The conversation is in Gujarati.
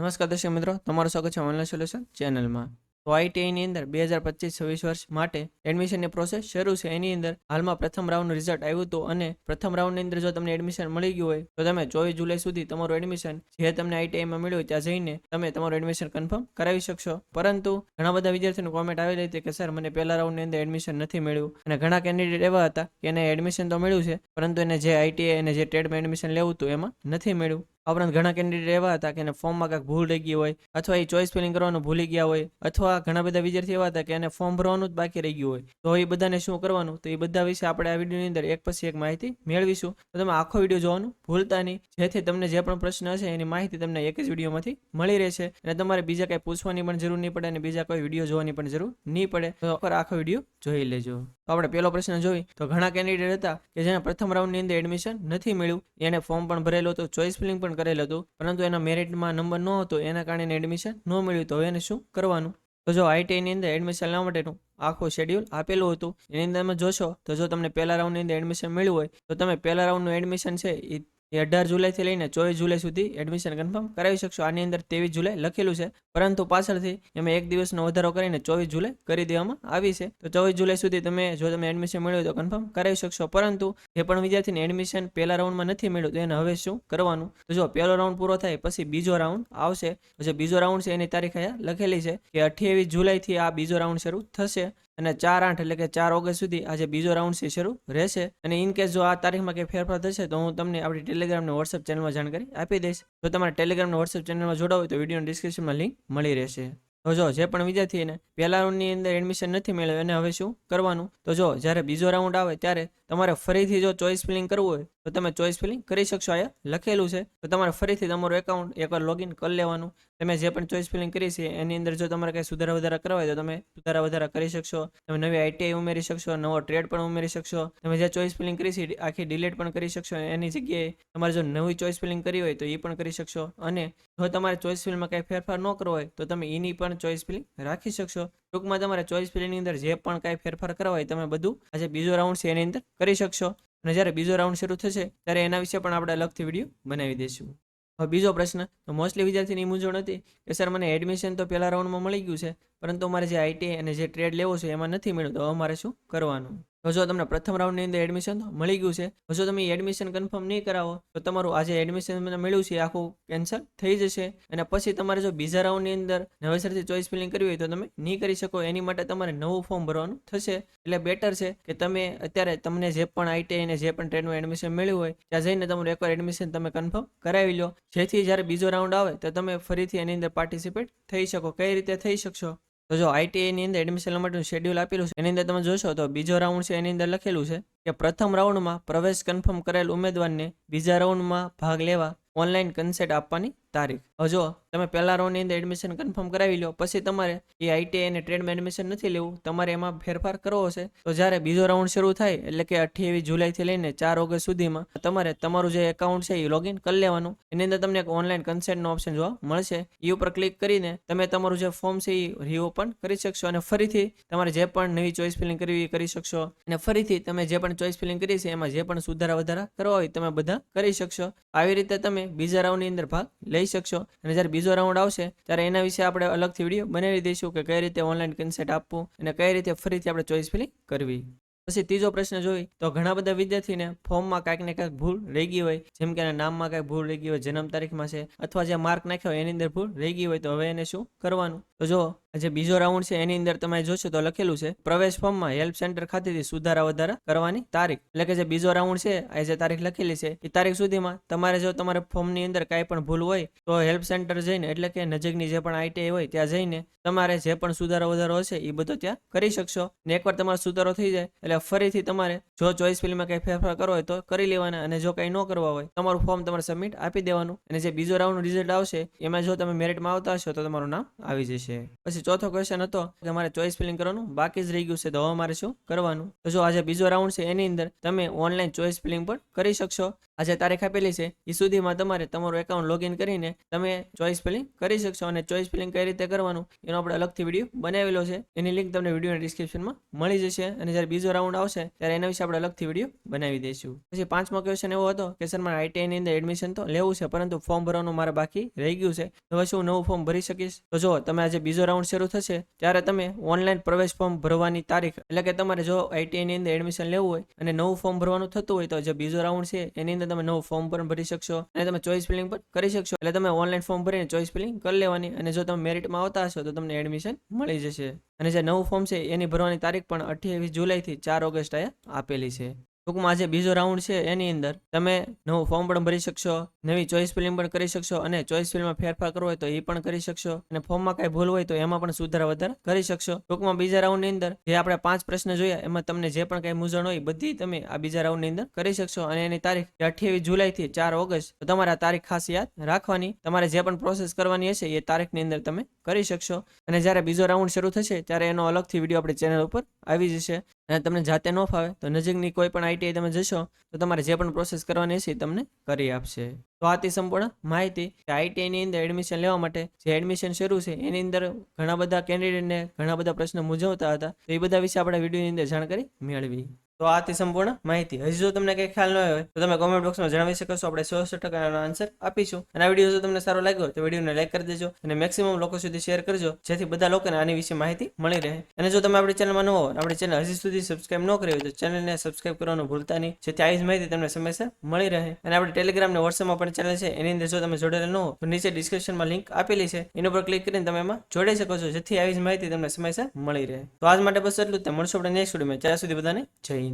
નમસ્કાર દર્શક મિત્રો, તમારું સ્વાગત છે ઓનલાઈન સોલ્યુશન ચેનલમાં તો આઈટીઆઈની અંદર બે હજાર પચીસ છવ્વીસ વર્ષ માટે એડમિશનની પ્રોસેસ શરૂ છે. એની અંદર હાલમાં પ્રથમ રાઉન્ડનું રિઝલ્ટ આવ્યું હતું અને પ્રથમ રાઉન્ડની અંદર જો તમને એડમિશન મળી ગયું હોય, તો તમે ચોવીસ જુલાઈ સુધી તમારું એડમિશન જે તમને આઈટીઆઈમાં મળ્યું ત્યાં જઈને તમે તમારું એડમિશન કન્ફર્મ કરાવી શકશો. પરંતુ ઘણા બધા વિદ્યાર્થીઓની કોમેન્ટ આવેલી હતી કે સર મને પહેલા રાઉન્ડની અંદર એડમિશન નથી મળ્યું. અને ઘણા કેન્ડિડેટ એવા હતા કે એને એડમિશન તો મળ્યું છે, પરંતુ એને જે આઈટીઆઈ અને જે ટ્રેડમાં એડમિશન લેવું હતું, એમાં નથી મળ્યું. આ ઉપરાંત ઘણા કેન્ડિડેટ એવા હતા કે એને ફોર્મમાં કાંઈક ભૂલ રહી ગઈ હોય, અથવા એ ચોઇસ ફિલિંગ કરવાનું ભૂલી ગયા હોય, અથવા ઘણા બધા વિદ્યાર્થી એવા હતા કે એને ફોર્મ ભરવાનું જ બાકી રહી ગયું હોય. તો એ બધાને શું કરવાનું? તો એ બધા વિશે આપણે આ વિડીયોની અંદર એક પછી એક માહિતી મેળવીશું. તો તમે આખો વીડિયો જોવાનું, ભૂલતા નહીં. જેથી તમને જે પણ પ્રશ્ન હશે એની માહિતી તમને એક જ વિડીયોમાંથી મળી રહેશે. અને તમારે બીજા કંઈ પૂછવાની પણ જરૂર નહીં પડે અને બીજા કોઈ વીડિયો જોવાની પણ જરૂર નહીં પડે. તો આખો વીડિયો જોઈ લેજો. તો આપણે પહેલો પ્રશ્ન જોઈ. તો ઘણા કેન્ડિડેટ હતા કે જેને પ્રથમ રાઉન્ડની અંદર એડમિશન નથી મળ્યું. એને ફોર્મ પણ ભરેલું હતું ચોઇસ ફિલિંગ પણ કરેલું હતું. પરંતુ એના મેરિટમાં નંબર ન હતો એના કારણે એને એડમિશન ન મળ્યું. તો એને શું કરવાનું? તો જો આઈટીઆઈની અંદર એડમિશન લેવા માટેનું આખું શેડ્યુલ આપેલું હતું, એની અંદર તમે જોશો, તો જો તમને પહેલા રાઉન્ડની અંદર એડમિશન મળ્યું હોય, તો તમે પહેલા રાઉન્ડનું એડમિશન છે એ એ અઢાર જુલાઈથી લઈને ચોવીસ જુલાઈ સુધી એડમિશન કન્ફર્મ કરાવી શકશો. આની અંદર ત્રેવીસ જુલાઈ લખેલું છે, પરંતુ પાછળથી એમાં એક દિવસનો વધારો કરીને ચોવીસ જુલાઈ કરી દેવામાં આવી છે. તો ચોવીસ જુલાઈ સુધી તમે, જો તમે એડમિશન મેળવ્યું તો કન્ફર્મ કરાવી શકશો, પરંતુ જે પણ વિદ્યાર્થીને એડમિશન પહેલા રાઉન્ડમાં નથી મળ્યું, તો એને હવે શું કરવાનું? તો જો પહેલો રાઉન્ડ પૂરો થાય, પછી બીજો રાઉન્ડ આવશે. જે બીજો રાઉન્ડ છે, એની તારીખ અહીંયા લખેલી છે કે અઠ્યાવીસ જુલાઈથી આ બીજો રાઉન્ડ શરૂ થશે. અને ચાર આઠ એટલે કે ચાર ઓગસ્ટ સુધી આજે બીજો રાઉન્ડ છે, શરૂ રહેશે. અને ઇન કેસ જો આ તારીખમાં કંઈ ફેરફાર થશે, તો હું તમને આપણી ટેલિગ્રામને વોટ્સઅપ ચેનલમાં જાણકારી આપી દઈશ. જો તમારે ટેલિગ્રામને વોટ્સઅપ ચેનલમાં જોડાવ હોય તો વીડિયો ડિસ્ક્રિપ્શનમાં લિંક મળી રહેશે. તો જો, જે પણ વિદ્યાર્થીને પહેલા રાઉન્ડની અંદર એડમિશન નથી મળ્યું એને હવે શું કરવાનું? તો જો, જ્યારે બીજો રાઉન્ડ આવે ત્યારે તમારે ફરીથી જો ચોઈસ ફિલિંગ કરવું હોય, તો તમે ચોઇસ ફિલિંગ કરી શકશો. અહીંયા લખેલું છે. તો તમારે ફરીથી તમારું એકાઉન્ટ એકવાર લોગિન કરી લેવાનું. તમે જે પણ ચોઈસ ફિલિંગ કરી છે, એની અંદર જો તમારે કંઈ સુધારા વધારા કરવા હોય તો તમે સુધારા વધારા કરી શકશો. તમે નવી આઈટીઆઈ ઉમેરી શકશો, નવો ટ્રેડ પણ ઉમેરી શકશો. તમે જે ચોઇસ ફિલિંગ કરી છે આખી ડિલીટ પણ કરી શકશો. એની જગ્યાએ તમારે જો નવી ચોઇસ ફિલિંગ કરી હોય તો એ પણ કરી શકશો. અને જો તમારે ચોઇસ ફિલિંગમાં કંઈ ફેરફાર ન કરવો હોય, તો તમે એની પણ ચોઇસ ફિલિંગ રાખી શકશો. ટૂંકમાં તમારે ચોઈસ ફિલિંગની અંદર જે પણ કાંઈ ફેરફાર કરવા હોય તમે બધું આજે બીજો રાઉન્ડ છે એની અંદર કરી શકશો. અને જ્યારે બીજો રાઉન્ડ શરૂ થશે, ત્યારે એના વિશે પણ આપણે અલગથી વીડિયો બનાવી દઈશું. હવે બીજો પ્રશ્ન, તો મોસ્ટલી વિદ્યાર્થીની મૂંઝવણ હતી કે, સર, મને એડમિશન તો પહેલા રાઉન્ડમાં મળી ગયું છે, પરંતુ મારે જે આઈટી અને જે ટ્રેડ લેવો છે, એમાં નથી મળ્યું, તો હવે શું કરવાનું? તો જો તમને પ્રથમ રાઉન્ડની અંદર એડમિશન મળી ગયું છે જો તમે એડમિશન કન્ફર્મ નહીં કરાવો, તો તમારું આજે એડમિશન મળ્યું છે, આખું કેન્સલ થઈ જશે. અને પછી તમારે જો બીજા રાઉન્ડની અંદર નવેસરથી ચોઇસ ફિલિંગ કરવી હોય તો તમે નહીં કરી શકો, એની માટે તમારે નવું ફોર્મ ભરવાનું થશે. એટલે બેટર છે કે તમે અત્યારે તમને જે પણ આઈટીઆઈ અને જે પણ ટ્રેડનું એડમિશન મળ્યું હોય, ત્યાં જઈને તમારું એકવાર એડમિશન તમે કન્ફર્મ કરાવી લો. જેથી જ્યારે બીજો રાઉન્ડ આવે, તો તમે ફરીથી એની અંદર પાર્ટિસિપેટ થઈ શકો. કઈ રીતે થઈ શકશો? તો જો આઈટીઆઈની અંદર એડમિશન માટેનું શેડ્યુલ આપેલું છે, એની અંદર તમે જોશો તો બીજો રાઉન્ડ છે, એની અંદર લખેલું છે કે પ્રથમ રાઉન્ડમાં પ્રવેશ કન્ફર્મ કરેલ ઉમેદવારને બીજા રાઉન્ડમાં ભાગ લેવા ઓનલાઈન કન્સેટ આપવાની તારીખ. હજો તમે પહેલા રાઉન્ડની અંદર એડમિશન કન્ફર્મ કરાવી લો, પછી તમારે એ આઈટીઆઈ અને ટ્રેડમાં એડમિશન નથી લેવું, તમારે એમાં ફેરફાર કરવો હશે. તો જ્યારે બીજો રાઉન્ડ શરૂ થાય, એટલે કે અઠ્યાવીસ જુલાઈથી લઈને ચાર ઓગસ્ટ સુધીમાં, તમારે તમારું જે એકાઉન્ટ છે એ લોગિન કરી લેવાનું. એની અંદર તમને એક ઓનલાઈન કન્સેન્ટનો ઓપ્શન જોવા મળશે. એ ઉપર ક્લિક કરીને તમે તમારું જે ફોર્મ છે એ રીઓપન કરી શકશો અને ફરીથી તમારે જે પણ નવી ચોઇસ ફિલિંગ કરવી એ કરી શકશો. અને ફરીથી તમે જે પણ ચોઇસ ફિલિંગ કરી છે, એમાં જે પણ સુધારા વધારા કરવા હોય તમે બધા કરી શકશો. આવી રીતે તમે બીજા રાઉન્ડની અંદર ભાગ લઈ શકશો. અને જ્યારે બીજો રાઉન્ડ આવશે, ત્યારે એના વિશે આપણે અલગથી વીડિયો બનાવી દઈશું કે કઈ રીતે ઓનલાઈન કન્સેન્ટ આપવું અને કઈ રીતે ફરીથી આપણે ચોઇસ ફિલિંગ કરવી. પછી ત્રીજો પ્રશ્ન જોઈ, તો ઘણા બધા વિદ્યાર્થીને ફોર્મમાં કાંઈક ને કાંઈક ભૂલ રહી ગઈ હોય, જેમ કે એના નામમાં કાંઈક ભૂલ રહી ગઈ હોય, જન્મ તારીખમાં છે, અથવા જે માર્ક નાખ્યો હોય, એની અંદર ભૂલ રહી ગઈ હોય, તો હવે એને શું કરવાનું? તો જો જે બીજો રાઉન્ડ છે, એની અંદર તમે જોશો તો લખેલું છે, પ્રવેશ ફોર્મમાં હેલ્પ સેન્ટર ખાતેથી સુધારા વધારા કરવાની તારીખ. એટલે કે જે બીજો રાઉન્ડ છે, આ જે તારીખ લખેલી છે, એ તારીખ સુધીમાં તમારે જો તમારે ફોર્મની અંદર કાંઈ પણ ભૂલ હોય, તો હેલ્પ સેન્ટર જઈને, એટલે કે નજીકની જે પણ આઈટીઆઈ હોય, ત્યાં જઈને તમારે જે પણ સુધારો વધારો હશે, એ બધો ત્યાં કરી શકશો. ને એકવાર તમારો સુધારો થઈ જાય, એટલે ફરીથી તમારે જો ચોઈસ ફિલ્ડમાં કંઈ ફેરફાર કરવો હોય તો કરી લેવાના, અને જો કંઈ ન કરવા હોય, તમારું ફોર્મ તમારે સબમિટ આપી દેવાનું. અને જે બીજો રાઉન્ડ રિઝલ્ટ આવશે, એમાં જો તમે મેરિટમાં આવતા હશો, તો તમારું નામ આવી જશે. પછી ચોથો ક્વેશ્ચન હતો કે મારે ચોઈસ ફિલિંગ કરવાનું? બાકી જ રહી ગયું છે, તો હવે મારે શું કરવાનું? તો જો આજે બીજો રાઉન્ડ છે એની અંદર તમે ઓનલાઈન ચોઈસ ફિલિંગ પણ કરી શકશો. આ જે તારીખ આપેલી છે એ સુધીમાં તમારે તમારું એકાઉન્ટ લોગિન કરીને તમે ચોઈસ ફિલિંગ કરી શકશો અને ચોઈસ ફિલિંગ કઈ રીતે કરવાનું, એનો આપણે અલગથી વીડિયો બનાવેલો છે. એની લિંક તમને વિડીયોના ડિસ્ક્રિપ્શનમાં મળી જશે અને જ્યારે બીજો રાઉન્ડ આવશે, ત્યારે એના વિશે આપણે અલગથી વીડિયો બનાવી દઈશું. પછી પાંચમો ક્વેશ્ચન એવો હતો કે, સર, મારે આઈટીઆઈની અંદર એડમિશન તો લેવું છે, પરંતુ ફોર્મ ભરવાનું મારે બાકી રહી ગયું છે. હવે શું નવું ફોર્મ ભરી શકીશ? તો જો, તમે આજે બીજો રાઉન્ડ શરૂ થશે, ત્યારે તમે ઓનલાઈન પ્રવેશ ફોર્મ ભરવાની તારીખ, એટલે કે તમારે જો આઈટીઆઈની અંદર એડમિશન લેવું હોય અને નવું ફોર્મ ભરવાનું થતું હોય, તો જે બીજો રાઉન્ડ છે, એની અંદર તમે નવું ફોર્મ પણ ભરી શકશો અને તમે ચોઈસ ફિલિંગ પણ કરી શકશો. એટલે તમે ઓનલાઈન ફોર્મ ભરીને ચોઈસ ફિલિંગ કરી લેવાની અને જો તમે મેરિટમાં આવતા હશો તો તમને એડમિશન મળી જશે. અને જે નવું ફોર્મ છે એની ભરવાની તારીખ પણ અઠ્યાવીસ જુલાઈથી ચાર ઓગસ્ટ આપેલી છે. ટૂંકમાં આજે બીજો રાઉન્ડ છે એની અંદર. તમે નવું ફોર્મ પણ ભરી શકશો, નવી ચોઈસ ફિલ્મ પણ કરી શકશો અને ચોઈસ ફિલ્મમાં ફેરફાર કરવો હોય તો એ પણ કરી શકશો અને ફોર્મમાં કાંઈ ભૂલ હોય તો એમાં પણ સુધારા વધારા કરી શકશો. ટૂંકમાં બીજા રાઉન્ડની અંદર જે આપણે પાંચ પ્રશ્ન જોયા, એમાં તમને જે પણ કાંઈ મૂંઝવણ હોય બધી તમે આ બીજા રાઉન્ડની અંદર કરી શકશો અને એની તારીખ અઠ્યાવીસ જુલાઈથી ચાર ઓગસ્ટ, તો તમારે આ તારીખ ખાસ યાદ રાખવાની. તમારે જે પણ પ્રોસેસ કરવાની હશે એ તારીખની અંદર તમે કરી શકશો. અને જ્યારે બીજો રાઉન્ડ શરૂ થશે, ત્યારે એનો અલગથી વીડિયો આપણી ચેનલ ઉપર આવી જશે. અને તમને જાતે ન ફાવે, તો નજીકની કોઈ પણ આઈટીઆઈ તમે જશો, તો તમારે જે પણ પ્રોસેસ કરવાની એ તમને કરી આપશે. તો આ સંપૂર્ણ માહિતી આઈટીઆઈની અંદર એડમિશન લેવા માટે જે એડમિશન શરૂ છે, એની અંદર ઘણા બધા કેન્ડિડેટને ઘણા બધા પ્રશ્નો મૂંઝવતા હતા, તો એ બધા વિશે આપણે વિડીયોની અંદર જાણકારી મેળવી. તો આથી સંપૂર્ણ માહિતી. હજી જો તમને કંઈ ખ્યાલ ન હોય તો તમે કોમેન્ટ બોક્સમાં જણાવી શકો છો. આપણે સો સો ટકા એનો આન્સર આપીશું. અને આ વીડિયો જો તમને સારો લાગ્યો તો વિડીયોને લાઈક કરી દેજો અને મેક્સિમમ લોકો સુધી શેર કરજો, જેથી બધા લોકોને આની વિશે માહિતી મળી રહે. અને જો તમે આપણી ચેનલમાં ન હો, આપણી ચેનલ હજી સુધી સબસ્ક્રાઇબ ન કરી હોય, તો ચેનલને સબસ્ક્રાઇબ કરવાનું ભૂલતા નહીં, જેથી આવી જ માહિતી તમને સમયસર મળી રહે. અને આપણે ટેલિગ્રામ ને વોટ્સએપમાં પણ ચેનલ છે, એની અંદર જો તમે જોડેલા ન હો, તો નીચે ડિસ્ક્રિપ્શનમાં લિંક આપેલી છે. એના પર ક્લિક કરીને તમે એમાં જોડાઈ શકો છો, જેથી આવી જ માહિતી તમને સમયસર મળી રહે. તો આજ માટે બસ એટલું જ. મળશું આપણે નેક્સ્ટ વિડીયોમાં ત્યાં સુધી બધાને હિન્દ.